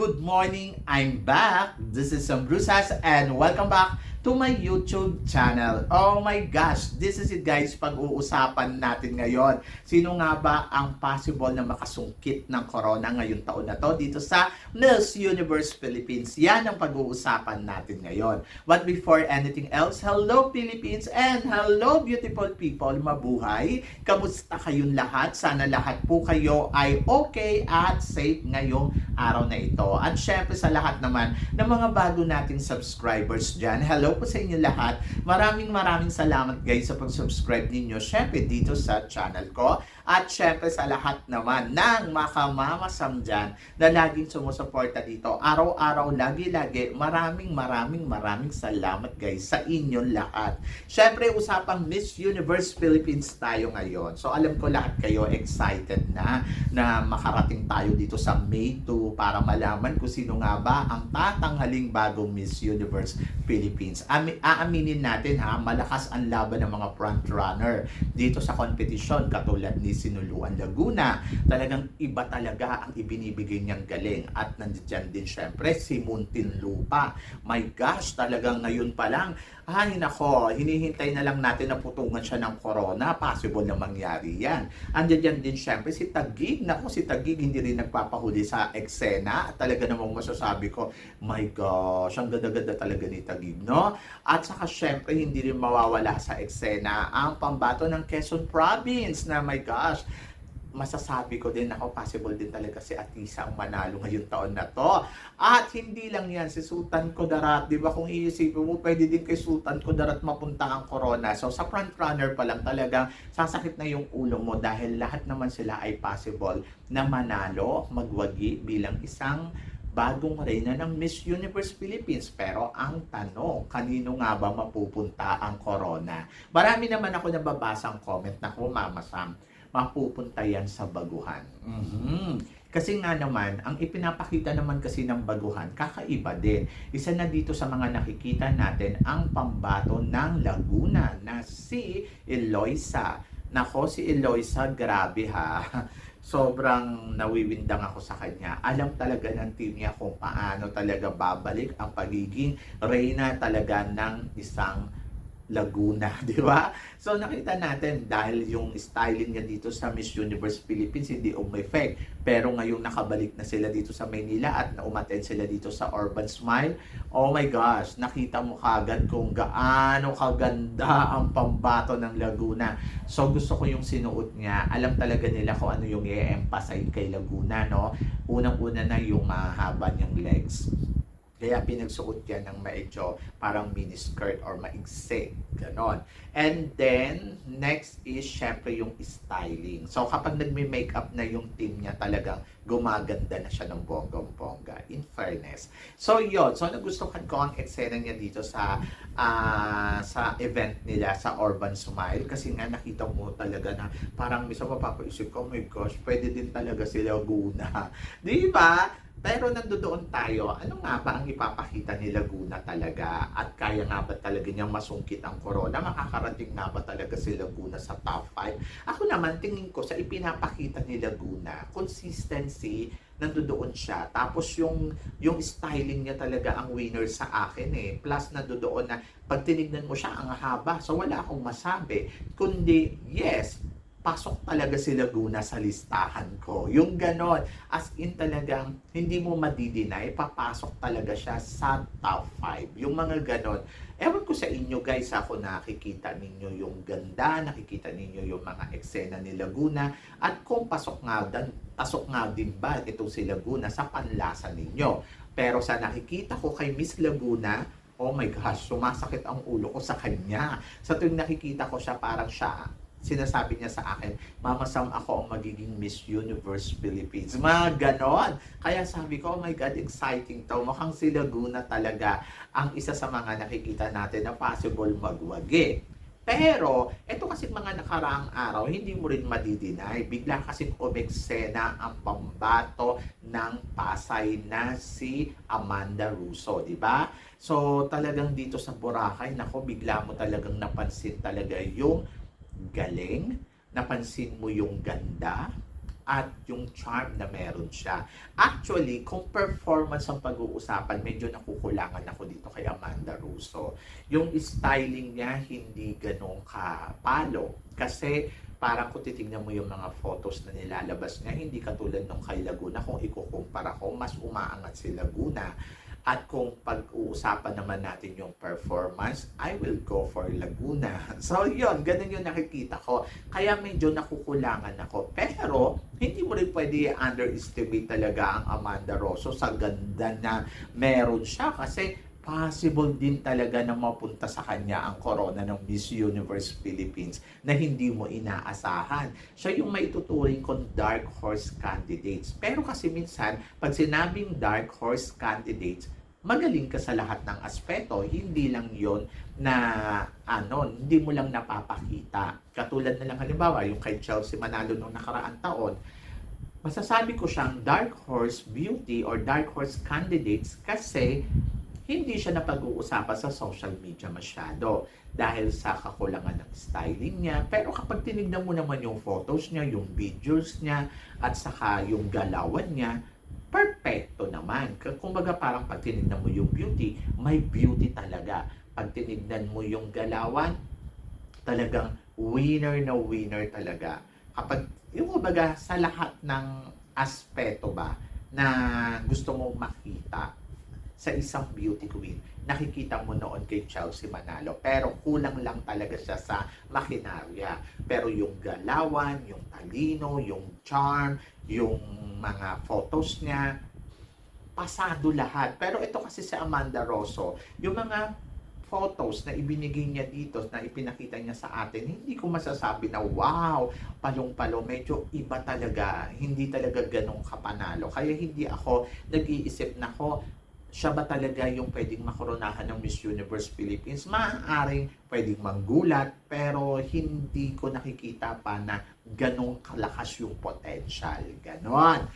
Good morning! I'm back! This is Sam Brusas and welcome back to my YouTube channel. Oh my gosh! This is it guys, pag-uusapan natin ngayon. Sino nga ba ang possible na makasungkit ng corona ngayong taon na to dito sa Miss Universe Philippines? Yan ang pag-uusapan natin ngayon. But before anything else, hello Philippines and hello beautiful people! Mabuhay! Kamusta kayong lahat? Sana lahat po kayo ay okay at safe ngayong araw na ito. At syempre sa lahat naman ng mga bago nating subscribers dyan, hello po sa inyo lahat. Maraming maraming salamat guys sa pag-subscribe ninyo. Syempre dito sa channel ko. At syempre sa lahat naman ng makamamasam dyan na laging sumusuporta dito. Araw-araw, lagi-lagi, maraming maraming maraming salamat guys sa inyong lahat. Syempre usapang Miss Universe Philippines tayo ngayon. So alam ko lahat kayo excited na na makarating tayo dito sa May 2 para malaman kung sino nga ba ang tatanghaling bagong Miss Universe Philippines. Ami, aaminin natin ha, malakas ang laban ng mga front runner dito sa competition katulad ni Sinuluan Laguna. Talagang iba talaga ang ibinibigay niyang galing at nandiyan din syempre si Muntin Lupa. My gosh, talagang ngayon pa lang ay nako, hinihintay na lang natin na putungan siya ng corona. Possible na mangyari yan. Andiyan dyan din syempre si Tagig. Nako, si Tagig hindi rin nagpapahuli sa eksena. Talaga namang masasabi ko, my gosh, ang ganda-ganda talaga ni Tagig, no? At saka syempre, hindi rin mawawala sa eksena ang pambato ng Quezon Province na my gosh, masasabi ko din ako possible din talaga si Atisa ang manalo ngayong taon na to. At hindi lang yan, si Sultan Kudarat, di ba kung iisipin mo, pwede din kay Sultan Kudarat mapunta ang corona. So sa front runner pa lang talagang sasakit na yung ulo mo dahil lahat naman sila ay possible na manalo, magwagi bilang isang bagong reyna ng Miss Universe Philippines. Pero ang tanong, kanino nga ba mapupunta ang corona? Marami naman ako nababasang comment na kumamasam mapupunta yan sa baguhan. Mhm. Kasi nga naman, ang ipinapakita naman kasi ng baguhan, kakaiba din. Isa na dito sa mga nakikita natin ang pambato ng Laguna na si Eloisa. Nako, si Eloisa, grabe ha. Sobrang nawiwindang ako sa kanya. Alam talaga ng team niya kung paano talaga babalik ang pagiging reyna talaga ng isang Laguna, di ba? So nakita natin dahil yung styling niya dito sa Miss Universe Philippines hindi umeffect. Pero ngayong nakabalik na sila dito sa Maynila at naumaten sila dito sa Urban Smile, oh my gosh, nakita mo kagad kung gaano kaganda ang pambato ng Laguna. So gusto ko yung sinuot niya. Alam talaga nila kung ano yung i-emphasize kay Laguna, no? Unang-una na yung mahaba niyang legs. Kaya pinagsuot yan ng medyo parang mini skirt or maigsi. Ganon. And then, next is syempre yung styling. So kapag nagme-makeup na yung team niya talagang gumaganda na siya ng bonggang-bongga. In fairness. So yun. So nagustuhan ko ang eksena niya dito sa ah, sa event nila sa Urban Smile. Kasi nga nakita mo talaga na parang misa mapapaisip ko, oh my gosh, pwede din talaga sila guna. Di ba? Pero nandoon tayo, ano nga ba ang ipapakita ni Laguna talaga? At kaya nga ba talaga niyang masungkit ang corona? Makakarating nga ba talaga si Laguna sa top 5? Ako naman, tingin ko sa ipinapakita ni Laguna, consistency, nandoon siya. Tapos yung, yung styling niya talaga ang winner sa akin eh. Plus nandoon na pag tinignan mo siya, ang haba. So wala akong masabi. Kundi, yes, pasok talaga si Laguna sa listahan ko. Yung ganon, as in talagang hindi mo madidinay, papasok talaga siya sa top 5. Yung mga ganon. Ewan ko sa inyo guys, ako nakikita ninyo yung ganda, nakikita ninyo yung mga eksena ni Laguna, at kung pasok nga, dan, pasok nga din ba itong si Laguna sa panlasa ninyo. Pero sa nakikita ko kay Miss Laguna, oh my gosh, sumasakit ang ulo ko sa kanya. Sa tuwing nakikita ko siya, parang siya sinasabi niya sa akin, Mama Sam, ako ang magiging Miss Universe Philippines. Mga ganon. Kaya sabi ko, oh my God, exciting to. Mukhang si Laguna talaga ang isa sa mga nakikita natin na possible magwagi. Pero, ito kasi mga nakaraang araw, hindi mo rin madidinay. Bigla kasi umeksena ang pambato ng Pasay na si Amanda Russo, di ba? So, talagang dito sa Boracay, nako, bigla mo talagang napansin talaga yung galing, napansin mo yung ganda, at yung charm na meron siya. Actually, kung performance ang pag-uusapan, medyo nakukulangan ako dito kay Amanda Russo. Yung styling niya, hindi ganun kapalo. Kasi parang kung titignan mo yung mga photos na nilalabas niya, hindi katulad nung kay Laguna. Kung ikukumpara ko, mas umaangat si Laguna. At kung pag-uusapan naman natin yung performance, I will go for Laguna. So yun, ganun yung nakikita ko. Kaya medyo nakukulangan ako. Pero, hindi mo rin pwede underestimate talaga ang Amanda Rosso sa ganda na meron siya. Kasi possible din talaga na mapunta sa kanya ang corona ng Miss Universe Philippines na hindi mo inaasahan. Siya yung may tuturing kong dark horse candidates. Pero kasi minsan, pag sinabing dark horse candidates, magaling ka sa lahat ng aspeto. Hindi lang yon na ano, hindi mo lang napapakita. Katulad na lang halimbawa, yung kay Chelsea Manalo nung nakaraang taon, masasabi ko siyang dark horse beauty or dark horse candidates kasi hindi siya napag-uusapan sa social media masyado dahil sa kakulangan ng styling niya. Pero kapag tinignan mo naman yung photos niya, yung videos niya, at saka yung galawan niya, perfecto naman. Kumbaga parang pag tinignan mo yung beauty, may beauty talaga. Pag tinignan mo yung galawan, talagang winner na winner talaga. Kapag, yung kumbaga sa lahat ng aspeto ba na gusto mong makita sa isang beauty queen, nakikita mo noon kay Chelsea Manalo. Pero kulang lang talaga siya sa makinarya. Pero yung galawan, yung talino, yung charm, yung mga photos niya, pasado lahat. Pero ito kasi si Amanda Rosso, yung mga photos na ibinigay niya dito, na ipinakita niya sa atin, hindi ko masasabi na wow, palong-palo, medyo iba talaga, hindi talaga ganong kapanalo. Kaya hindi ako nag-iisip na ko, siya ba talaga yung pwedeng makoronahan ng Miss Universe Philippines? Maaaring pwedeng manggulat, pero hindi ko nakikita pa na ganong kalakas yung potential. Ganon.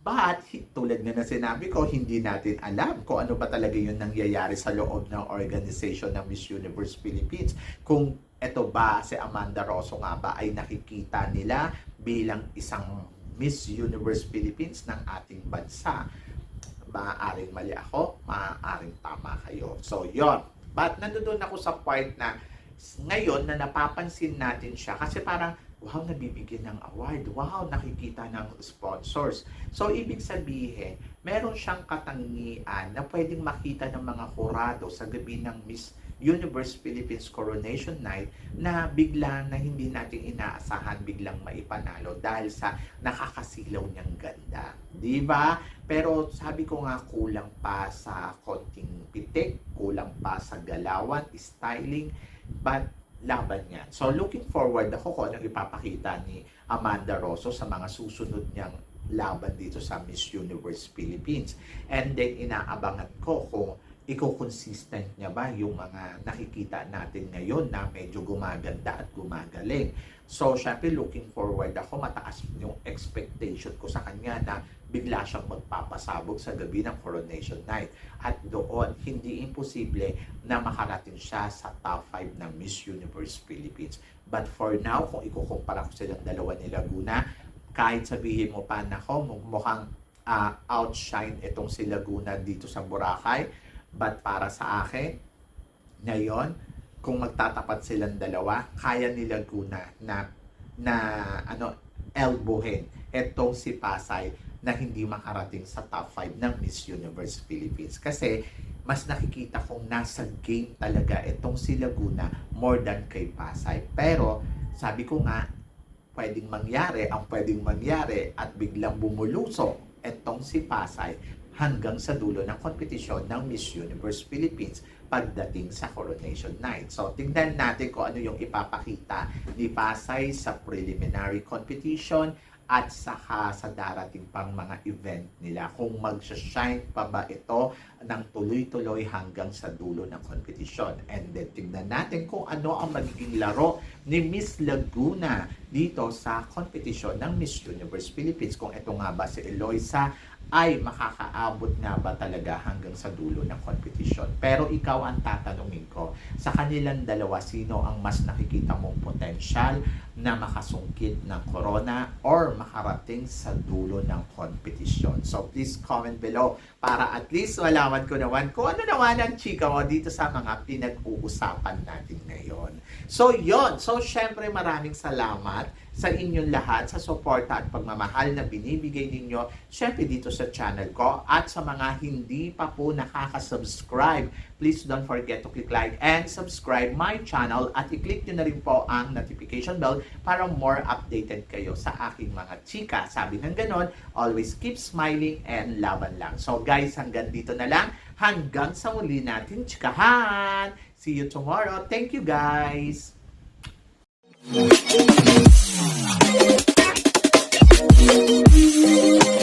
But, tulad nga na sinabi ko, hindi natin alam kung ano ba talaga yung nangyayari sa loob ng organization ng Miss Universe Philippines. Kung eto ba si Amanda Rosso nga ba ay nakikita nila bilang isang Miss Universe Philippines ng ating bansa maaaring mali ako, maaaring tama kayo. So, yon. But nandoon ako sa part na ngayon na napapansin natin siya kasi parang wow, nabibigyan ng award. Wow, nakikita ng sponsors. So, ibig sabihin, meron siyang katangian na pwedeng makita ng mga kurado sa gabi ng Miss Universe Philippines Coronation Night na bigla na hindi natin inaasahan biglang maipanalo dahil sa nakakasilaw niyang ganda. Di ba? Pero sabi ko nga kulang pa sa konting pitik, kulang pa sa galawan, styling, but laban yan. So looking forward ako kung anong ipapakita ni Amanda Rosso sa mga susunod niyang laban dito sa Miss Universe Philippines. And then inaabangan ko kung iko-consistent niya ba yung mga nakikita natin ngayon na medyo gumaganda at gumagaling. So, syempre, looking forward ako, mataas yung expectation ko sa kanya na bigla siyang magpapasabog sa gabi ng coronation night. At doon, hindi imposible na makarating siya sa top 5 ng Miss Universe Philippines. But for now, kung ikukumpara ko silang dalawa ni Laguna, kahit sabihin mo pa na ko, mukhang ah, outshine itong si Laguna dito sa Boracay. But para sa akin, ngayon, kung magtatapat silang dalawa, kaya ni Laguna na na ano elbowin etong si Pasay na hindi makarating sa top 5 ng Miss Universe Philippines. Kasi mas nakikita kong nasa game talaga itong si Laguna more than kay Pasay. Pero sabi ko nga, pwedeng mangyari, ang pwedeng mangyari at biglang bumulusok etong si Pasay hanggang sa dulo ng kompetisyon ng Miss Universe Philippines pagdating sa Coronation Night. So, tingnan natin kung ano yung ipapakita ni Pasay sa preliminary competition at saka sa darating pang mga event nila. Kung mag-shine pa ba ito ng tuloy-tuloy hanggang sa dulo ng kompetisyon. And then, tingnan natin kung ano ang magiging laro ni Miss Laguna dito sa competition ng Miss Universe Philippines. Kung ito nga ba si Eloisa ay makakaabot nga ba talaga hanggang sa dulo ng competition. Pero ikaw ang tatanungin ko, sa kanilang dalawa, sino ang mas nakikita mong potensyal na makasungkit ng corona or makarating sa dulo ng competition. So please comment below para at least malaman ko naman kung ano naman ang chika mo dito sa mga pinag-uusapan natin ngayon. So yon So syempre maraming salamat sa inyong lahat sa suporta at pagmamahal na binibigay ninyo syempre dito sa channel ko at sa mga hindi pa po nakaka-subscribe please don't forget to click like and subscribe my channel at i-click nyo na rin po ang notification bell para more updated kayo sa aking mga chika. Sabi ng ganon, always keep smiling and laban lang. So guys, hanggang dito na lang. Hanggang sa muli natin chikahan. See you tomorrow. Thank you guys. Thank you. Thank you.